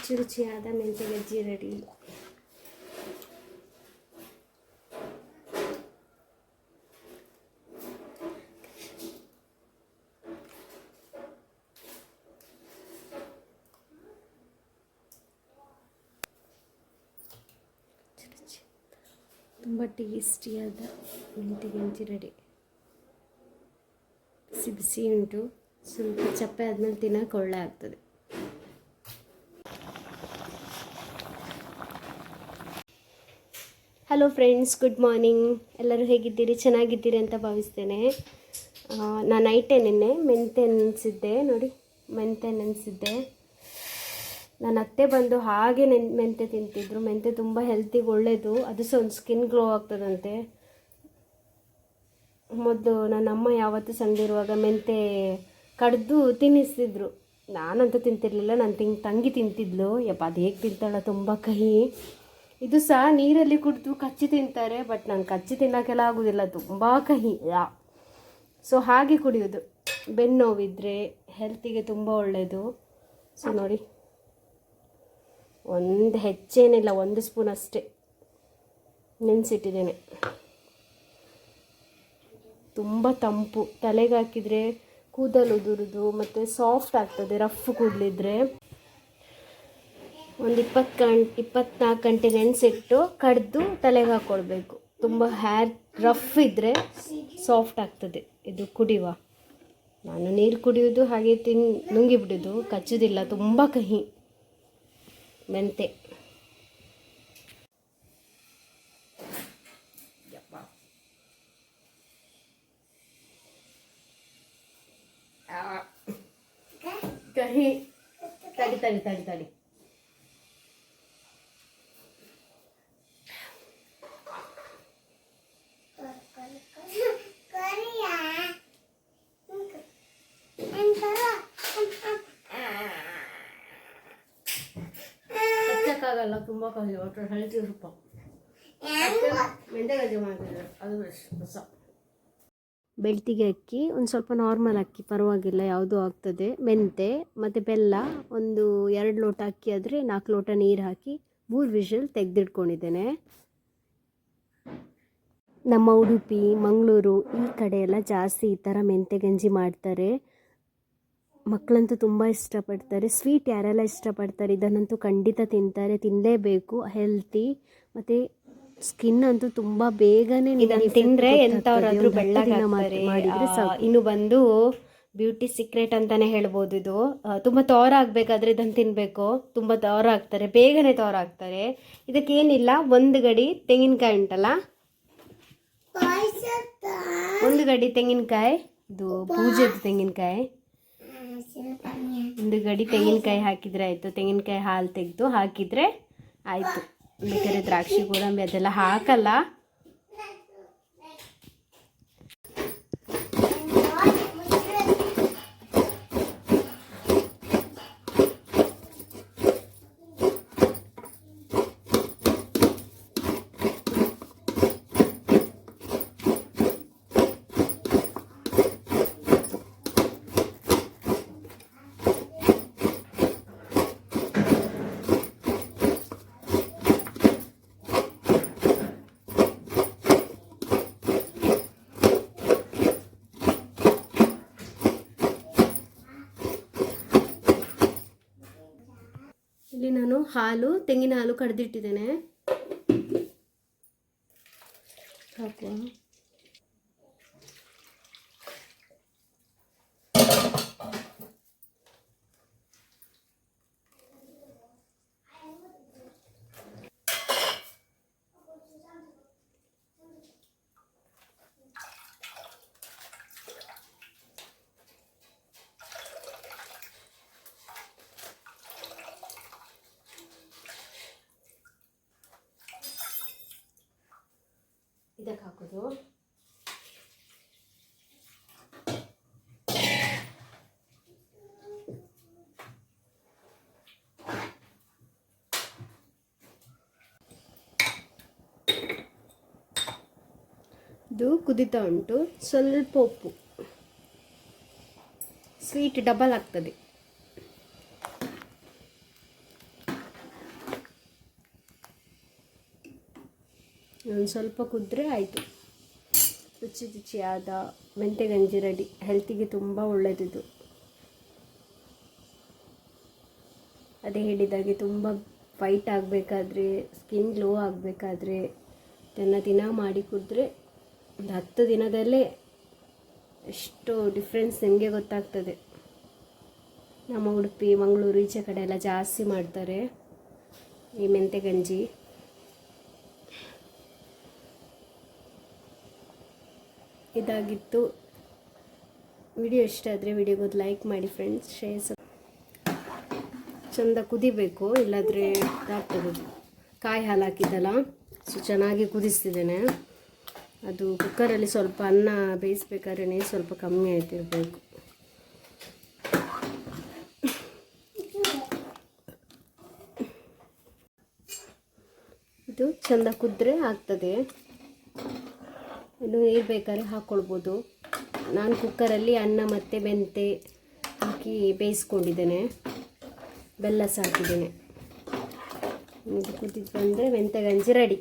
ರುಚಿ ರುಚಿಯಾದ ಮೆಂತ್ಯ ಗಜ್ಜಿ ರೆಡಿ ತುಂಬ ಟೇಸ್ಟಿಯಾದ ಮೆಂತ್ಯ ಗಂಜಿ ರೆಡಿ ಬಿಸಿ ಬಿಸಿ ಉಂಟು ಸ್ವಲ್ಪ ಚಪ್ಪೆ ಆದಮೇಲೆ ತಿನ್ನೋಕೆ ಒಳ್ಳೆ ಆಗ್ತದೆ ಹಲೋ ಫ್ರೆಂಡ್ಸ್ ಗುಡ್ ಮಾರ್ನಿಂಗ್ ಎಲ್ಲರೂ ಹೇಗಿದ್ದೀರಿ? ಚೆನ್ನಾಗಿದ್ದೀರಿ ಅಂತ ಭಾವಿಸ್ತೇನೆ. ನಾನು ನೈಟೆ ನಿನ್ನೆ ಮೆಂತೆ ನೆನೆಸಿದ್ದೆ. ನೋಡಿ, ಮೆಂತೆ ನೆನೆಸಿದ್ದೆ. ನನ್ನ ಅತ್ತೆ ಬಂದು ಹಾಗೆ ನೆನ್, ಮೆಂತೆ ತಿಂತಿದ್ರು. ಮೆಂತೆ ತುಂಬ ಹೆಲ್ತಿಗೆ ಒಳ್ಳೆಯದು ಅದು ಸಹ ಒಂದು ಸ್ಕಿನ್ ಗ್ಲೋ ಆಗ್ತದಂತೆ. ಮೊದಲು ನನ್ನ ಅಮ್ಮ ಯಾವತ್ತೂ ಸಣ್ಣದಿರುವಾಗ ಮೆಂತೆ ಕಡ್ದು ತಿನ್ನಿಸ್ತಿದ್ರು. ನಾನಂತೂ ತಿಂತಿರಲಿಲ್ಲ. ನನ್ನ ತಿಂಗ್, ತಂಗಿ ತಿಂತಿದ್ಲು. ಯಪ್ಪ, ಅದು ಹೇಗೆ ತಿಂತಾಳ? ತುಂಬ ಕಹಿ. ಇದು ಸಹ ನೀರಲ್ಲಿ ಕುಡಿದು ಕಚ್ಚಿ ತಿಂತಾರೆ ಬಟ್ ನಾನು ಕಚ್ಚಿ ತಿನ್ನೋಕ್ಕೆಲ್ಲ ಆಗೋದಿಲ್ಲ, ತುಂಬ ಕಹಿ. ಸೊ ಹಾಗೆ ಕುಡಿಯೋದು. ಬೆನ್ನು ನೋವಿದ್ರೆ ಹೆಲ್ತಿಗೆ ತುಂಬ ಒಳ್ಳೆಯದು ಸೊ ನೋಡಿ. ಒಂದು ಹೆಚ್ಚೇನಿಲ್ಲ, ಒಂದು ಸ್ಪೂನ್ ಅಷ್ಟೇ. ನೆನೆಸಿಟ್ಟಿದ್ದೇನೆ. ತುಂಬ ತಂಪು. ತಲೆಗೆ ಹಾಕಿದರೆ ಕೂದಲು ಉದುರುದು, ಮತ್ತು ಸಾಫ್ಟ್ ಆಗ್ತದೆ ರಫ್ ಕೂದಲಿದ್ರೆ. ಒಂದು ಇಪ್ಪತ್ತು ಗಂಟೆ ಇಪ್ಪತ್ನಾಲ್ಕು ಗಂಟೆ ನೆನೆಸಿಟ್ಟು ಕಡ್ದು ತಲೆಗೆ ಹಾಕ್ಕೊಳ್ಬೇಕು ತುಂಬ ಹ್ಯಾರ್ ರಫ್ ಇದ್ದರೆ ಸಾಫ್ಟ್ ಆಗ್ತದೆ. ಇದು ಕುಡಿಯುವ. ನಾನು ನೀರು ಕುಡಿಯೋದು ಹಾಗೆ ತಿನ್ ನುಂಗಿ ಬಿಡೋದು ಕಚ್ಚೋದಿಲ್ಲ, ತುಂಬ ಕಹಿ. ಮೆಂತೆ. ಕಹಿ. ತಡಿ ತಡಿ ತಡಿ ತಡಿ. ಹಚ್ಚಕ್ಕಾಗಲ್ಲ ತುಂಬ ಒಟ್ಟು ಸ್ವಲ್ಪ ಮೆಂತೆ ಮಾಡಿದ್ರೆ ಅದು ಬೆಳ್ತಿಗೆ ಅಕ್ಕಿ, ಒಂದು ಸ್ವಲ್ಪ ನಾರ್ಮಲ್ ಅಕ್ಕಿ, ಪರವಾಗಿಲ್ಲ, ಯಾವುದು ಆಗ್ತದೆ. ಮೆಂತೆ, ಮತ್ತು ಬೆಲ್ಲ, ಒಂದು ಎರಡು ಲೋಟ ಅಕ್ಕಿ ಆದರೆ ನಾಲ್ಕು ಲೋಟ ನೀರು ಹಾಕಿ ಮೂರು ವಿಷಲ್ ತೆಗೆದಿಟ್ಕೊಂಡಿದ್ದೇನೆ. ನಮ್ಮ ಉಡುಪಿ, ಮಂಗಳೂರು, ಈ ಕಡೆ ಎಲ್ಲ ಜಾಸ್ತಿ ಈ ಥರ ಮೆಂತೆ ಗಂಜಿ ಮಾಡ್ತಾರೆ. ಮಕ್ಕಳಂತೂ ತುಂಬ ಇಷ್ಟಪಡ್ತಾರೆ. ಸ್ವೀಟ್ ಯಾರೆಲ್ಲ ಇಷ್ಟಪಡ್ತಾರೆ ಇದನ್ನಂತೂ ಖಂಡಿತ ತಿಂತಾರೆ. ತಿನ್ನಲೇಬೇಕು ಹೆಲ್ತಿ ಮತ್ತು ಸ್ಕಿನ್ ಅಂತೂ ತುಂಬ ಬೇಗನೆ ಇದನ್ನ ತಿಂದ್ರೆ ಎಂಥವ್ರಾದ್ರೂ ಬೆಳ್ಳಗೆ ಮಾಡಿದ್ರೆ ಇನ್ನು ಬಂದು ಬ್ಯೂಟಿ ಸೀಕ್ರೆಟ್ ಅಂತಾನೆ ಹೇಳ್ಬೋದು ಇದು. ತುಂಬ ತೋರ ಆಗಬೇಕಾದ್ರೆ ಇದನ್ನು ತಿನ್ನಬೇಕು ತುಂಬ ತೋರ ಆಗ್ತಾರೆ ಬೇಗನೆ ತೋರ ಆಗ್ತಾರೆ ಇದಕ್ಕೇನಿಲ್ಲ ಒಂದು ಗಡಿ ತೆಂಗಿನಕಾಯಿ ಉಂಟಲ್ಲ? ಒಂದು ಗಡಿ ತೆಂಗಿನಕಾಯಿ ಇದು ಪೂಜೆದು ತೆಂಗಿನಕಾಯಿ. ಒಂದು ಗಡಿ ತೆಂಗಿನಕಾಯಿ ಹಾಕಿದ್ರೆ ಆಯಿತು. ತೆಂಗಿನಕಾಯಿ ಹಾಲು ತೆಗೆದು ಹಾಕಿದರೆ ಆಯಿತು. ಬೇಕಾದ್ರೆ ದ್ರಾಕ್ಷಿ, ಗೋಡಂಬಿ ಅದೆಲ್ಲ ಹಾಕಲ್ಲ. ಇಲ್ಲಿ ನಾನು ಹಾಲು ತೆಂಗಿನ ಹಾಲು ಕಡ್ದಿಟ್ಟಿದ್ದೇನೆ. ಹಾಕುವ. ಇದಕ್ಕೆ ಹಾಕೋದು ಇದು ಕುದಿತಾ ಉಂಟು. ಸ್ವಲ್ಪ ಉಪ್ಪು. ಸ್ವೀಟ್ ಡಬಲ್ ಆಗ್ತದೆ. ಸ್ವಲ್ಪ ಕುದ್ರೆ ಆಯಿತು. ರುಚಿ ರುಚಿಯಾದ ಮೆಂತೆ ಗಂಜಿ ರೆಡಿ ಹೆಲ್ತಿಗೆ ತುಂಬ ಒಳ್ಳೆಯದಿದು ಅದೇ ಹೇಳಿದಾಗೆ ತುಂಬ ವೈಟ್ ಆಗಬೇಕಾದ್ರೆ ಸ್ಕಿನ್ ಗ್ಲೋ ಆಗಬೇಕಾದ್ರೆ, ಇದನ್ನು ದಿನ ಮಾಡಿ ಕುದ್ರೆ ಒಂದು ಹತ್ತು ದಿನದಲ್ಲೇ ಎಷ್ಟು ಡಿಫ್ರೆನ್ಸ್ ನಿಮಗೆ ಗೊತ್ತಾಗ್ತದೆ. ನಮ್ಮ ಉಡುಪಿ, ಮಂಗಳೂರು ಈಚೆ ಕಡೆ ಎಲ್ಲ ಜಾಸ್ತಿ ಮಾಡ್ತಾರೆ ಈ ಮೆಂತೆ ಗಂಜಿ ಇದಾಗಿತ್ತು. ವಿಡಿಯೋ ಇಷ್ಟ ಆದರೆ ವಿಡಿಯೋಗೊಂದು ಲೈಕ್ ಮಾಡಿ ಫ್ರೆಂಡ್ಸ್ ಶೇರ್ ಚಂದ ಕುದಿಬೇಕು, ಇಲ್ಲಾದರೆ ಇದಾಗ್ತದೆ ಕಾಯಿ ಹಾಲು ಹಾಕಿದ್ದಲ್ಲ ಸೊ ಚೆನ್ನಾಗಿ ಕುದಿಸ್ತಿದ್ದೇನೆ. ಅದು ಕುಕ್ಕರಲ್ಲಿ ಸ್ವಲ್ಪ ಅನ್ನ ಬೇಯಿಸ್ಬೇಕಾದ್ರೆ ಸ್ವಲ್ಪ ಕಮ್ಮಿ ಆಯ್ತಿರಬೇಕು. ಇದು ಚಂದ ಕುದ್ರೆ ಆಗ್ತದೆ. ಇನ್ನು ನೀರು ಬೇಕಾದ್ರೆ ಹಾಕ್ಕೊಳ್ಬೋದು. ನಾನು ಕುಕ್ಕರಲ್ಲಿ ಅನ್ನ ಮತ್ತು ಮೆಂತೆ ಹಾಕಿ ಬೇಯಿಸ್ಕೊಂಡಿದ್ದೇನೆ. ಬೆಲ್ಲ ಸಾಕಿದ್ದೇನೆ. ಕುದಿದು ಬಂದರೆ ಮೆಂತೆ ಗಂಜಿ ರೆಡಿ